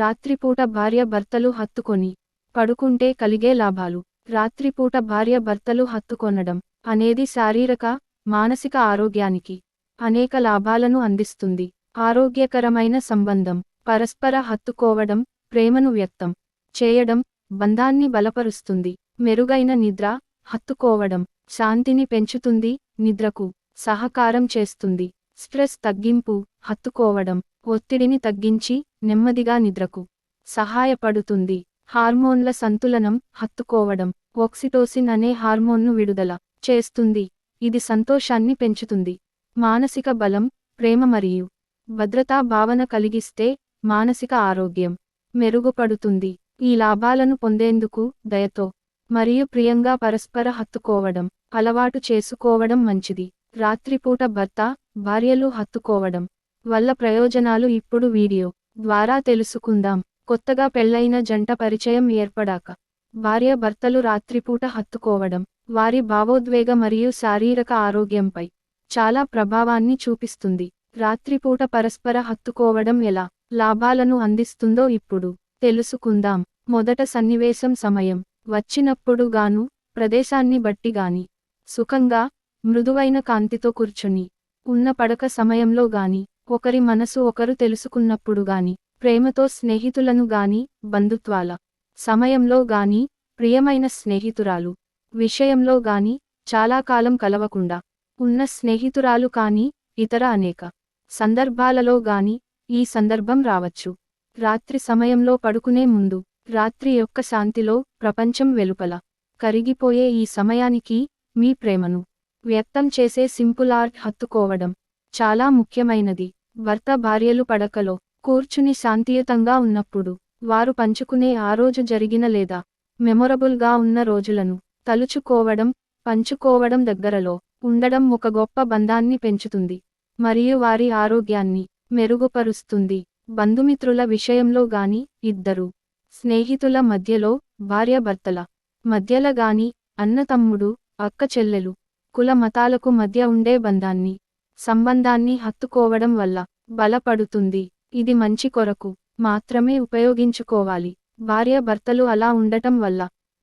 రాత్రిపూట భార్య భర్తలు హత్తుకొని పడుకుంటే కలిగే లాభాలు. రాత్రిపూట భార్య భర్తలు హత్తుకొనడం అనేది శారీరక మానసిక ఆరోగ్యానికి అనేక లాభాలను అందిస్తుంది. ఆరోగ్యకరమైన సంబంధం పరస్పర హత్తుకోవడం ప్రేమను వ్యక్తం చేయడం బంధాన్ని బలపరుస్తుంది. మెరుగైన నిద్ర హత్తుకోవడం శాంతిని పెంచుతుంది. నిద్రకు సహకారం చేస్తుంది. స్ట్రెస్ తగ్గింపు హత్తుకోవడం ఒత్తిడిని తగ్గించి నెమ్మదిగా నిద్రకు సహాయపడుతుంది. హార్మోన్ల సంతులనం హత్తుకోవడం ఒక్సిటోసిన్ అనే హార్మోన్ను విడుదల చేస్తుంది. ఇది సంతోషాన్ని పెంచుతుంది. మానసిక బలం ప్రేమ మరియు భద్రతా భావన కలిగిస్తే మానసిక ఆరోగ్యం మెరుగుపడుతుంది. ఈ లాభాలను పొందేందుకు దయతో మరియు ప్రియంగా పరస్పర హత్తుకోవడం అలవాటు చేసుకోవడం మంచిది. రాత్రిపూట భర్త భార్యలు హత్తుకోవడం వల్ల ప్రయోజనాలు ఇప్పుడు వీడియో ద్వారా తెలుసుకుందాం. కొత్తగా పెళ్ళైన జంట పరిచయం ఏర్పడాక భార్య భర్తలు రాత్రిపూట హత్తుకోవడం వారి భావోద్వేగ మరియు శారీరక ఆరోగ్యంపై చాలా ప్రభావాన్ని చూపిస్తుంది. రాత్రిపూట పరస్పర హత్తుకోవడం ఎలా లాభాలను అందిస్తుందో ఇప్పుడు తెలుసుకుందాం. మొదట సన్నివేశం సమయం. వచ్చినప్పుడు గాను ప్రదేశాన్ని బట్టి గాని సుఖంగా మృదువైన కాంతితో కూర్చుని ఉన్న పడక సమయంలో గాని ఒకరి మనసు ఒకరు తెలుసుకున్నప్పుడు గాని ప్రేమతో స్నేహితులను గాని బంధుత్వాల సమయంలో గాని ప్రియమైన స్నేహితురాలు విషయంలో గాని చాలా కాలం కలవకుండా ఉన్న స్నేహితురాలు కాని ఇతర అనేక సందర్భాలలో గాని ఈ సందర్భం రావచ్చు. రాత్రి సమయంలో పడుకునే ముందు రాత్రి యొక్క శాంతిలో ప్రపంచం వెలుపల కరిగిపోయే ఈ సమయానికి మీ ప్రేమను వ్యక్తం చేసే సింపుల్ ఆర్ట్ హత్తుకోవడం చాలా ముఖ్యమైనది. భర్త భార్యలు పడకలో కూర్చుని శాంతియుతంగా ఉన్నప్పుడు వారు పంచుకునే ఆ రోజు జరిగిన లేదా మెమొరబుల్గా ఉన్న రోజులను తలుచుకోవడం పంచుకోవడం దగ్గరలో ఉండడం ఒక గొప్ప బంధాన్ని పెంచుతుంది మరియు వారి ఆరోగ్యాన్ని మెరుగుపరుస్తుంది. బంధుమిత్రుల విషయంలో గాని ఇద్దరు స్నేహితుల మధ్యలో భార్యాభర్తల మధ్యల గాని అన్నతమ్ముడు అక్క చెల్లెలు కుల మతాలకు మధ్య ఉండే బంధాన్ని సంబంధాన్ని హత్తుకోవడం వల్ల బలపడుతుంది. ఇది మంచి కొరకు మాత్రమే ఉపయోగించుకోవాలి. భార్యాభర్తలు అలా ఉండటం వల్ల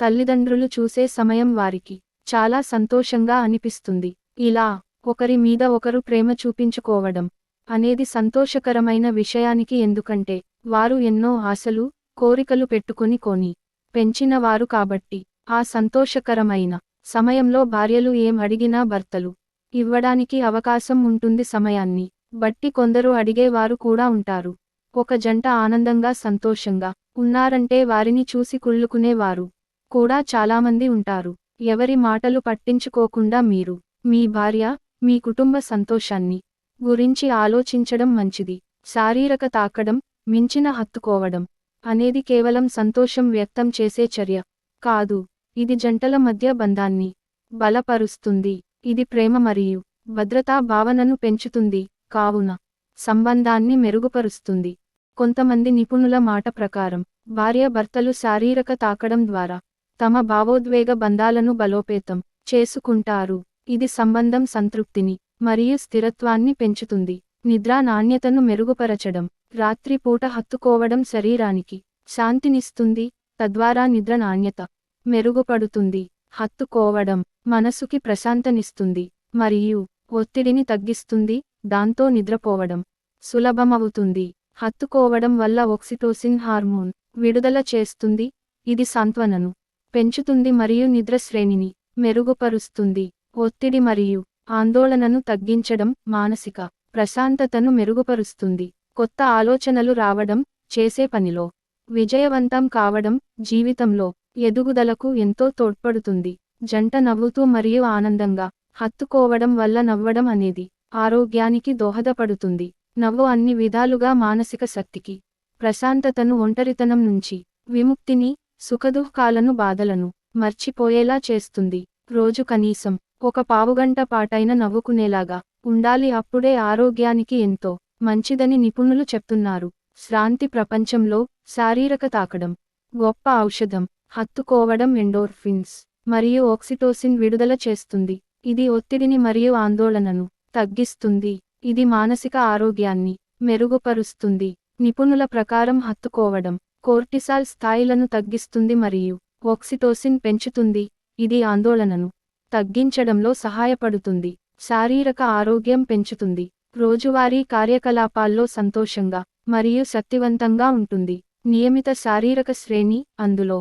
తల్లిదండ్రులు చూసే సమయం వారికి చాలా సంతోషంగా అనిపిస్తుంది. ఇలా ఒకరి మీద ఒకరు ప్రేమ చూపించుకోవడం అనేది సంతోషకరమైన విషయానికి ఎందుకంటే వారు ఎన్నో ఆశలు కోరికలు పెట్టుకుని కొని పెంచినవారు కాబట్టి ఆ సంతోషకరమైన సమయంలో భార్యలు ఏం అడిగినా భర్తలు ఇవ్వడానికి అవకాశం ఉంటుంది సమయాన్ని. బట్టి కొందరు అడిగేవారు కూడా ఉంటారు. ఒక జంట ఆనందంగా సంతోషంగా ఉన్నారంటే వారిని చూసి కుళ్ళుకునేవారు కూడా చాలామంది ఉంటారు. ఎవరి మాటలు పట్టించుకోకుండా మీరు మీ భార్య మీ కుటుంబ సంతోషాన్ని గురించి ఆలోచించడం మంచిది. శారీరక తాకడం మించిన హత్తుకోవడం అనేది కేవలం సంతోషం వ్యక్తం చేసే చర్య కాదు. ఇది జంటల మధ్య బంధాన్ని బలపరుస్తుంది. ఇది ప్రేమ మరియు భద్రతా భావనను పెంచుతుంది కావున సంబంధాన్ని మెరుగుపరుస్తుంది. కొంతమంది నిపుణుల మాట ప్రకారం భార్య భర్తలు శారీరక తాకడం ద్వారా తమ భావోద్వేగ బంధాలను బలోపేతం చేసుకుంటారు. ఇది సంబంధం సంతృప్తిని మరియు స్థిరత్వాన్ని పెంచుతుంది. నిద్రా నాణ్యతను మెరుగుపరచడం రాత్రిపూట హత్తుకోవడం శరీరానికి శాంతినిస్తుంది తద్వారా నిద్ర నాణ్యత మెరుగుపడుతుంది. హత్తుకోవడం మనసుకి ప్రశాంతనిస్తుంది మరియు ఒత్తిడిని తగ్గిస్తుంది దాంతో నిద్రపోవడం సులభమవుతుంది. హత్తుకోవడం వల్ల ఒక్సిటోసిన్ హార్మోన్ విడుదల చేస్తుంది ఇది సాంత్వనను పెంచుతుంది మరియు నిద్ర శ్రేణిని మెరుగుపరుస్తుంది. ఒత్తిడి మరియు ఆందోళనను తగ్గించడం మానసిక ప్రశాంతతను మెరుగుపరుస్తుంది. కొత్త ఆలోచనలు రావడం చేసే పనిలో విజయవంతం కావడం జీవితంలో ఎదుగుదలకు ఎంతో తోడ్పడుతుంది. జంట నవ్వుతూ మరియు ఆనందంగా హత్తుకోవడం వల్ల నవ్వడం అనేది ఆరోగ్యానికి దోహదపడుతుంది. నవ్వు అన్ని విధాలుగా మానసిక శక్తికి ప్రశాంతతను ఒంటరితనం నుంచి విముక్తిని సుఖదుఃఖాలను బాధలను మర్చిపోయేలా చేస్తుంది. రోజు కనీసం ఒక పావుగంట పాటైన నవ్వుకునేలాగా ఉండాలి. అప్పుడే ఆరోగ్యానికి ఎంతో మంచిదని నిపుణులు చెప్తున్నారు. శ్రాంతి ప్రపంచంలో శారీరక తాకడం గొప్ప ఔషధం హత్తుకోవడం ఎండోర్ఫిన్స్ మరియు ఆక్సిటోసిన్ విడుదల చేస్తుంది. ఇది ఒత్తిడిని మరియు ఆందోళనను తగ్గిస్తుంది. ఇది మానసిక ఆరోగ్యాన్ని మెరుగుపరుస్తుంది. నిపుణుల ప్రకారం హత్తుకోవడం కోర్టిసాల్ స్థాయిలను తగ్గిస్తుంది మరియు ఆక్సిటోసిన్ పెంచుతుంది. ఇది ఆందోళనను తగ్గించడంలో సహాయపడుతుంది. శారీరక ఆరోగ్యం పెంచుతుంది. రోజువారీ కార్యకలాపాల్లో సంతోషంగా మరియు శక్తివంతంగా ఉంటుంది. నియమిత శారీరక శ్రేణి అందులో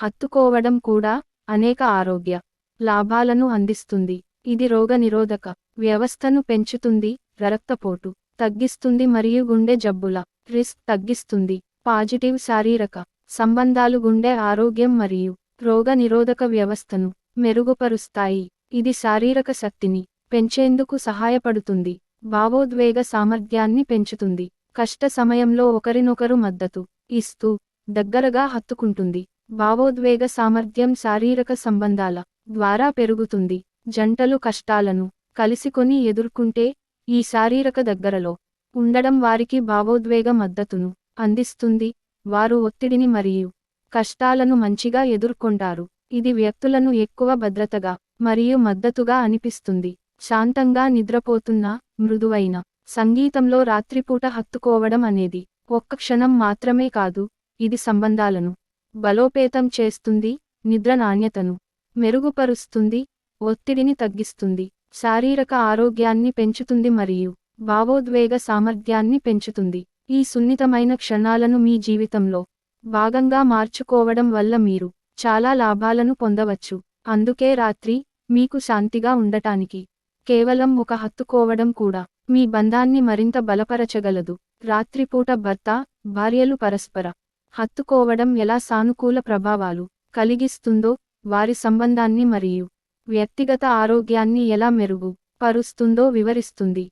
హత్తుకోవడం కూడా అనేక ఆరోగ్య లాభాలను అందిస్తుంది. ఇది రోగనిరోధక వ్యవస్థను పెంచుతుంది రక్తపోటు తగ్గిస్తుంది మరియు గుండె జబ్బుల రిస్క్ తగ్గిస్తుంది. పాజిటివ్ శారీరక సంబంధాలు గుండె ఆరోగ్యం మరియు రోగనిరోధక వ్యవస్థను మెరుగుపరుస్తాయి. ఇది శారీరక శక్తిని పెంచేందుకు సహాయపడుతుంది. భావోద్వేగ సామర్థ్యాన్ని పెంచుతుంది. కష్ట సమయంలో ఒకరినొకరు మద్దతు ఇస్తూ దగ్గరగా హత్తుకుంటుంది. భావోద్వేగ సామర్థ్యం శారీరక సంబంధాల ద్వారా పెరుగుతుంది. జంటలు కష్టాలను కలిసికొని ఎదుర్కొంటే ఈ శారీరక దగ్గరలో ఉండడం వారికి భావోద్వేగ మద్దతును అందిస్తుంది. వారు ఒత్తిడిని మరియు కష్టాలను మంచిగా ఎదుర్కొంటారు. ఇది వ్యక్తులను ఎక్కువ భద్రతగా మరియు మద్దతుగా అనిపిస్తుంది. శాంతంగా నిద్రపోతున్న మృదువైన సంగీతంలో రాత్రిపూట హత్తుకోవడం అనేది ఒక్క క్షణం మాత్రమే కాదు. ఇది సంబంధాలను బలోపేతం చేస్తుంది నిద్ర నాణ్యతను మెరుగుపరుస్తుంది ఒత్తిడిని తగ్గిస్తుంది శారీరక ఆరోగ్యాన్ని పెంచుతుంది మరియు భావోద్వేగ సామర్థ్యాన్ని పెంచుతుంది. ఈ సున్నితమైన క్షణాలను మీ జీవితంలో భాగంగా మార్చుకోవడం వల్ల మీరు చాలా లాభాలను పొందవచ్చు. అందుకే రాత్రి మీకు శాంతిగా ఉండటానికి కేవలం ఒక హత్తుకోవడం కూడా మీ బంధాన్ని మరింత బలపరచగలదు. రాత్రిపూట భర్త భార్యలు పరస్పర హత్తుకోవడం ఎలా సానుకూల ప్రభావాలు కలిగిస్తుందో వారి సంబంధాన్ని మరియు వ్యక్తిగత ఆరోగ్యాన్ని ఎలా మెరుగు పరుస్తుందో వివరిస్తుంది.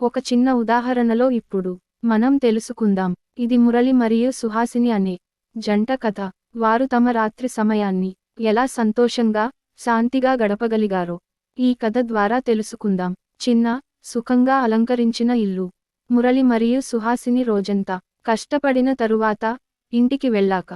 ఒక చిన్న ఉదాహరణలో ఇప్పుడు మనం తెలుసుకుందాం. ఇది మురళి మరియు సుహాసిని అనే జంట కథ. వారు తమ రాత్రి సమయాన్ని ఎలా సంతోషంగా శాంతిగా గడపగలిగారో ఈ కథ ద్వారా తెలుసుకుందాం. చిన్న సుఖంగా అలంకరించిన ఇల్లు. మురళి మరియు సుహాసిని రోజంతా కష్టపడిన తరువాత ఇంటికి వెళ్ళాక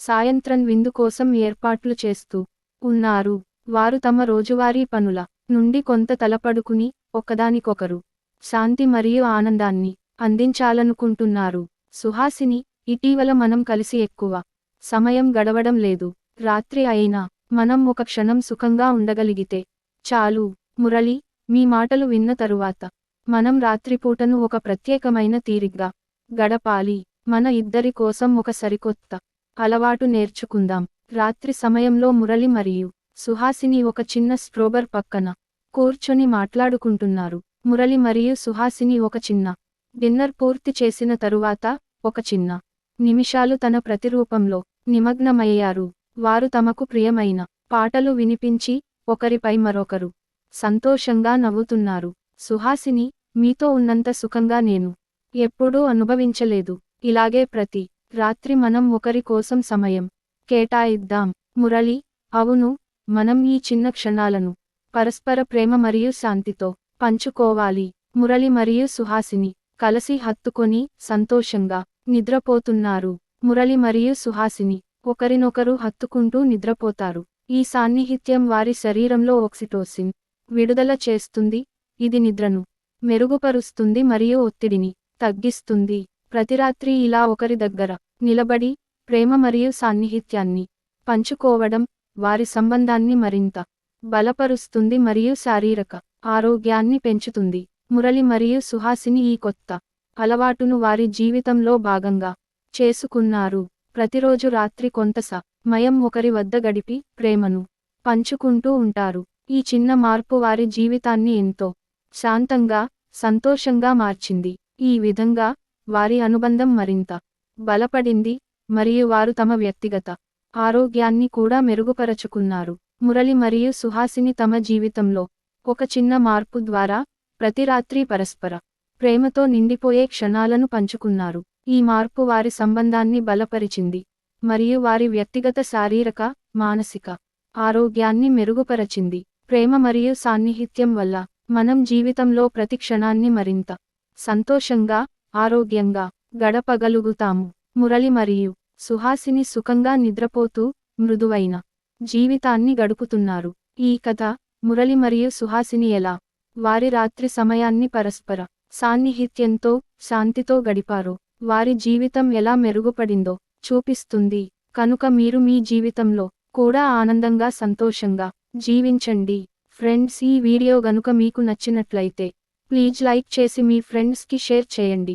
సాయంత్రం విందు కోసం ఏర్పాట్లు చేస్తూ ఉన్నారు. వారు తమ రోజువారీ పనుల నుండి కొంత తలపడుకుని ఒకదానికొకరు శాంతి మరియు ఆనందాన్ని అందించాలనుకుంటున్నారు. సుహాసిని ఇటీవల మనం కలిసి ఎక్కువ సమయం గడవడం లేదు. రాత్రి అయినా మనం ఒక క్షణం సుఖంగా ఉండగలిగితే చాలు. మురళి మీ మాటలు విన్న తరువాత మనం రాత్రిపూటను ఒక ప్రత్యేకమైన తీరిగ్గా గడపాలి. మన ఇద్దరి కోసం ఒక సరికొత్త అలవాటు నేర్చుకుందాం. రాత్రి సమయంలో మురళి మరియు సుహాసిని ఒక చిన్న స్ట్రోబర్ పక్కన కూర్చొని మాట్లాడుకుంటున్నారు. మురళి మరియు సుహాసిని ఒక చిన్న డిన్నర్ పూర్తి చేసిన తరువాత ఒక చిన్న నిమిషాలు తన ప్రతిరూపంలో నిమగ్నమయ్యారు. వారు తమకు ప్రియమైన పాటలు వినిపించి ఒకరిపై మరొకరు సంతోషంగా నవ్వుతున్నారు. సుహాసిని మీతో ఉన్నంత సుఖంగా నేను ఎప్పుడూ అనుభవించలేదు. ఇలాగే ప్రతి రాత్రి మనం ఒకరి కోసం సమయం కేటాయిద్దాం. మురళి అవును మనం ఈ చిన్న క్షణాలను పరస్పర ప్రేమ మరియు శాంతితో పంచుకోవాలి. మురళి మరియు సుహాసిని కలసి హత్తుకొని సంతోషంగా నిద్రపోతున్నారు. మురళి మరియు సుహాసిని ఒకరినొకరు హత్తుకుంటూ నిద్రపోతారు. ఈ సాన్నిహిత్యం వారి శరీరంలో ఆక్సిటోసిన్ విడుదల చేస్తుంది. ఇది నిద్రను మెరుగుపరుస్తుంది మరియు ఒత్తిడిని తగ్గిస్తుంది. ప్రతిరాత్రి ఇలా ఒకరి దగ్గర నిలబడి ప్రేమ మరియు సాన్నిహిత్యాన్ని పంచుకోవడం వారి సంబంధాన్ని మరింత బలపరుస్తుంది మరియు శారీరక ఆరోగ్యాన్ని పెంచుతుంది. మురళి మరియు సుహాసిని ఈ కొత్త అలవాటును వారి జీవితంలో భాగంగా చేసుకున్నారు. ప్రతిరోజు రాత్రి కొంత సమయం ఒకరి వద్ద గడిపి ప్రేమను పంచుకుంటూ ఉంటారు. ఈ చిన్న మార్పు వారి జీవితాన్ని ఎంతో శాంతంగా సంతోషంగా మార్చింది. ఈ విధంగా వారి అనుబంధం మరింత బలపడింది మరియు వారు తమ వ్యక్తిగత ఆరోగ్యాన్ని కూడా మెరుగుపరచుకున్నారు. మురళి మరియు సుహాసిని తమ జీవితంలో ఒక చిన్న మార్పు ద్వారా ప్రతి రాత్రి పరస్పర ప్రేమతో నిండిపోయే క్షణాలను పంచుకున్నారు. ఈ మార్పు వారి సంబంధాన్ని బలపరిచింది మరియు వారి వ్యక్తిగత శారీరక మానసిక ఆరోగ్యాన్ని మెరుగుపరచింది. ప్రేమ మరియు సాన్నిహిత్యం వల్ల మనం జీవితంలో ప్రతి క్షణాన్ని మరింత సంతోషంగా ఆరోగ్యంగా గడపగలుగుతాము. మురళి మరియు సుహాసిని సుఖంగా నిద్రపోతూ మృదువైన జీవితాన్ని గడుపుతున్నారు. ఈ కథ మురళి మరియు సుహాసిని ఎలా? వారి రాత్రి సమయాన్ని పరస్పర సాన్నిహిత్యంతో శాంతితో గడిపారో. వారి జీవితం ఎలా మెరుగుపడిందో చూపిస్తుంది. కనుక మీరు మీ జీవితంలో కూడా ఆనందంగా సంతోషంగా జీవించండి. ఫ్రెండ్స్ ఈ వీడియో గనుక మీకు నచ్చినట్లయితే ప్లీజ్ లైక్ చేసి మీ ఫ్రెండ్స్కి షేర్ చేయండి.